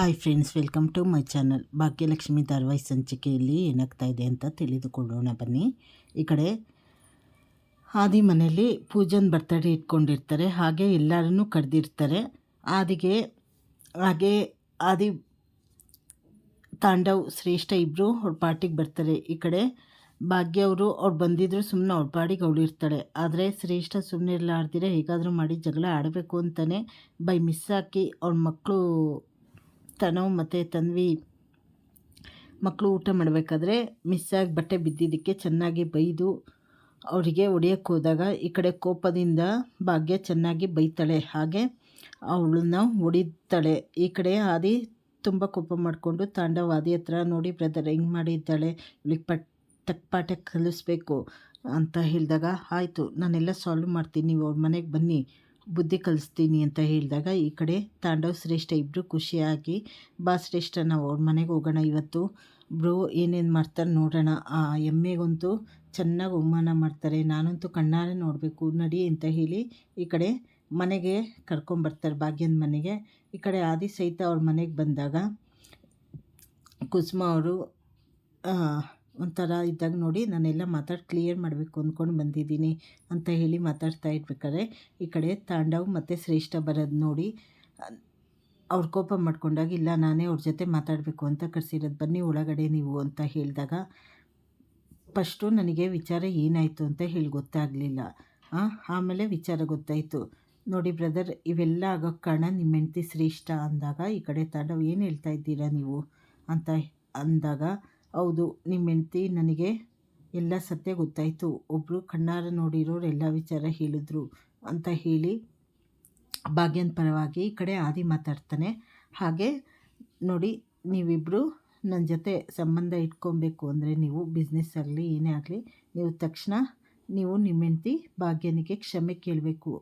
Hi friends welcome to my channel Bhagyalakshmi ಧಾರವಾಹಿ ಸಂಚಿಕೆಯಲ್ಲಿ ಏನಾಗ್ತಾ ಇದೆ ಅಂತ ತಿಳಿದುಕೊಳ್ಳೋಣ ಬನ್ನಿ. ಈ ಕಡೆ ಆದಿ ಮನೆಯಲ್ಲಿ ಪೂಜನ್ ಬರ್ತಡೇ ಇಟ್ಕೊಂಡಿರ್ತಾರೆ. ಹಾಗೆ ಎಲ್ಲರನ್ನೂ ಕರೆದಿರ್ತಾರೆ. ಆದಿಗೆ, ಹಾಗೆ ಆದಿ ತಾಂಡವ್ ಶ್ರೇಷ್ಠ ಇಬ್ಬರು ಅವ್ರ ಪಾರ್ಟಿಗೆ ಬರ್ತಾರೆ. ಈ ಕಡೆ ಭಾಗ್ಯ ಅವರು ಅವ್ರು ಬಂದಿದ್ರು ಸುಮ್ಮನೆ ಅವ್ರ ಪಾಡಿಗೆ ಅವಳು ಇರ್ತಾಳೆ. ಆದರೆ ಶ್ರೇಷ್ಠ ಸುಮ್ಮನೆ ಇರಲಾರ್ದಿರ ಹೇಗಾದರೂ ಮಾಡಿ ಜಗಳ ಆಡಬೇಕು ಅಂತಲೇ ಬೈ ಮಿಸ್ ಹಾಕಿ ಅವ್ರ ಮಕ್ಕಳು ತನವ್ ಮತ್ತು ತನ್ವಿ ಮಕ್ಕಳು ಊಟ ಮಾಡಬೇಕಾದ್ರೆ ಮಿಸ್ಸಾಗಿ ಬಟ್ಟೆ ಬಿದ್ದಿದ್ದಕ್ಕೆ ಚೆನ್ನಾಗಿ ಬೈದು ಅವರಿಗೆ ಹೊಡೆಯೋಕ್ಕೆ ಹೋದಾಗ ಈ ಕಡೆ ಕೋಪದಿಂದ ಭಾಗ್ಯ ಚೆನ್ನಾಗಿ ಬೈತಾಳೆ. ಹಾಗೆ ಅವಳನ್ನ ಹೊಡಿತಾಳೆ. ಈ ಕಡೆ ಆದಿ ತುಂಬ ಕೋಪ ಮಾಡಿಕೊಂಡು ತಾಂಡವ ಆದಿ ಹತ್ರ ನೋಡಿ ಬ್ರದರ್ ಹೆಂಗೆ ಮಾಡಿದ್ದಾಳೆ, ಇವಳಿಗೆ ಪಟ್, ತಕ್ಕ ಪಾಠ ಕಲಿಸ್ಬೇಕು ಅಂತ ಹೇಳಿದಾಗ, ಆಯಿತು, ನಾನೆಲ್ಲ ಸಾಲ್ವ್ ಮಾಡ್ತೀನಿ, ನೀವು ಅವ್ರ ಮನೆಗೆ ಬನ್ನಿ. ಬುದ್ಧಿ ಕಲಿಸ್ತೀನಿ ಅಂತ ಹೇಳಿದಾಗ ಈ ಕಡೆ ತಾಂಡವ್ ಶ್ರೇಷ್ಠ ಇಬ್ಬರು ಖುಷಿಯಾಗಿ, ಬಾ ಶ್ರೇಷ್ಠ, ನಾವು ಅವ್ರ ಮನೆಗೆ ಹೋಗೋಣ ಇವತ್ತು. ಬ್ರೋ, ಏನೇನು ಮಾಡ್ತಾರೆ ನೋಡೋಣ. ಆ ಎಮ್ಮೆಗಂತೂ ಚೆನ್ನಾಗಿ ಅವಮಾನ ಮಾಡ್ತಾರೆ. ನಾನಂತೂ ಕಣ್ಣಾರೆ ನೋಡಬೇಕು. ನಡಿ ಅಂತ ಹೇಳಿ ಈ ಕಡೆ ಮನೆಗೆ ಕರ್ಕೊಂಬರ್ತಾರೆ ಭಾಗ್ಯನ ಮನೆಗೆ. ಈ ಕಡೆ ಆದಿ ಸಹಿತ ಅವ್ರ ಮನೆಗೆ ಬಂದಾಗ ಕುಸುಮ ಅವರು ಒಂಥರ ಇದ್ದಾಗ ನೋಡಿ ನಾನೆಲ್ಲ ಮಾತಾಡಿ ಕ್ಲಿಯರ್ ಮಾಡಬೇಕು ಅಂದ್ಕೊಂಡು ಬಂದಿದ್ದೀನಿ ಅಂತ ಹೇಳಿ ಮಾತಾಡ್ತಾ ಇರ್ಬೇಕಾದ್ರೆ ಈ ಕಡೆ ತಾಂಡವ್ ಮತ್ತು ಶ್ರೇಷ್ಠ ಬರೋದು ನೋಡಿ, ಅವ್ರ ಕೋಪ ಮಾಡ್ಕೊಂಡಾಗ, ಇಲ್ಲ, ನಾನೇ ಅವ್ರ ಜೊತೆ ಮಾತಾಡಬೇಕು ಅಂತ ಕರೆಸಿರೋದು, ಬನ್ನಿ ಒಳಗಡೆ ನೀವು ಅಂತ ಹೇಳಿದಾಗ, ಫಸ್ಟು ನನಗೆ ವಿಚಾರ ಏನಾಯಿತು ಅಂತ ಹೇಳಿ ಗೊತ್ತಾಗಲಿಲ್ಲ. ಆಮೇಲೆ ವಿಚಾರ ಗೊತ್ತಾಯಿತು. ನೋಡಿ ಬ್ರದರ್, ಇವೆಲ್ಲ ಆಗೋಕ್ಕೆ ಕಾರಣ ನಿಮ್ಮ ಹೆಂಡತಿ ಶ್ರೇಷ್ಠ ಅಂದಾಗ ಈ ಕಡೆ ತಾಂಡವ್ ಏನು ಹೇಳ್ತಾ ಇದ್ದೀರಾ ನೀವು? ಅಂತ ಅಂದಾಗ ಹೌದು ನಿಮ್ಮ ಹೆಂಡ್ತಿ ನನಗೆ ಎಲ್ಲ ಸತ್ಯ ಗೊತ್ತಾಯಿತು. ಒಬ್ಬರು ಕಣ್ಣಾರ ನೋಡಿರೋರು ಎಲ್ಲ ವಿಚಾರ ಹೇಳಿದ್ರು ಅಂತ ಹೇಳಿ ಭಾಗ್ಯನ ಪರವಾಗಿ ಈ ಕಡೆ ಆದಿ ಮಾತಾಡ್ತಾನೆ. ಹಾಗೆ ನೋಡಿ ನೀವಿಬ್ಬರು ನನ್ನ ಜೊತೆ ಸಂಬಂಧ ಇಟ್ಕೊಬೇಕು ಅಂದರೆ ನೀವು ಬಿಸ್ನೆಸ್ ಆಗಲಿ, ಏನೇ ಆಗಲಿ, ನೀವು ತಕ್ಷಣ ನೀವು ನಿಮ್ಮ ಹೆಂಡ್ತಿ ಭಾಗ್ಯನಿಗೆ ಕ್ಷಮೆ ಕೇಳಬೇಕು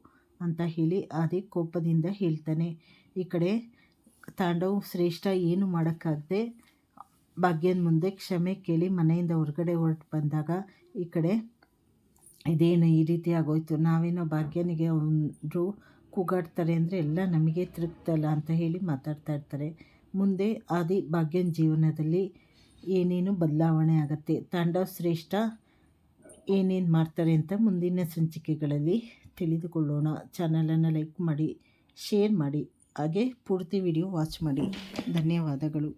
ಅಂತ ಹೇಳಿ ಆದಿ ಕೋಪದಿಂದ ಹೇಳ್ತಾನೆ. ಈ ಕಡೆ ತಾಂಡವ್ ಶ್ರೇಷ್ಠ ಏನು ಮಾಡೋಕ್ಕಾಗದೆ ಭಾಗ್ಯನ ಮುಂದೆ ಕ್ಷಮೆ ಕೇಳಿ ಮನೆಯಿಂದ ಹೊರಗಡೆ ಹೊರಟು ಬಂದಾಗ ಈ ಕಡೆ ಇದೇನು ಈ ರೀತಿ ಆಗೋಯ್ತು. ನಾವೇನೋ ಭಾಗ್ಯನಿಗೆ ಅವರು ಕೂಗಾಡ್ತಾರೆ ಅಂದರೆ ಎಲ್ಲ ನಮಗೆ ತೃಪ್ತಲ್ಲ ಅಂತ ಹೇಳಿ ಮಾತಾಡ್ತಾ ಇರ್ತಾರೆ. ಮುಂದೆ ಆದಿ ಭಾಗ್ಯನ ಜೀವನದಲ್ಲಿ ಏನೇನು ಬದಲಾವಣೆ ಆಗುತ್ತೆ, ತಾಂಡವ ಶ್ರೇಷ್ಠ ಏನೇನು ಮಾಡ್ತಾರೆ ಅಂತ ಮುಂದಿನ ಸಂಚಿಕೆಗಳಲ್ಲಿ ತಿಳಿದುಕೊಳ್ಳೋಣ. ಚಾನಲನ್ನು ಲೈಕ್ ಮಾಡಿ, ಶೇರ್ ಮಾಡಿ, ಹಾಗೆ ಪೂರ್ತಿ ವಿಡಿಯೋ ವಾಚ್ ಮಾಡಿ. ಧನ್ಯವಾದಗಳು.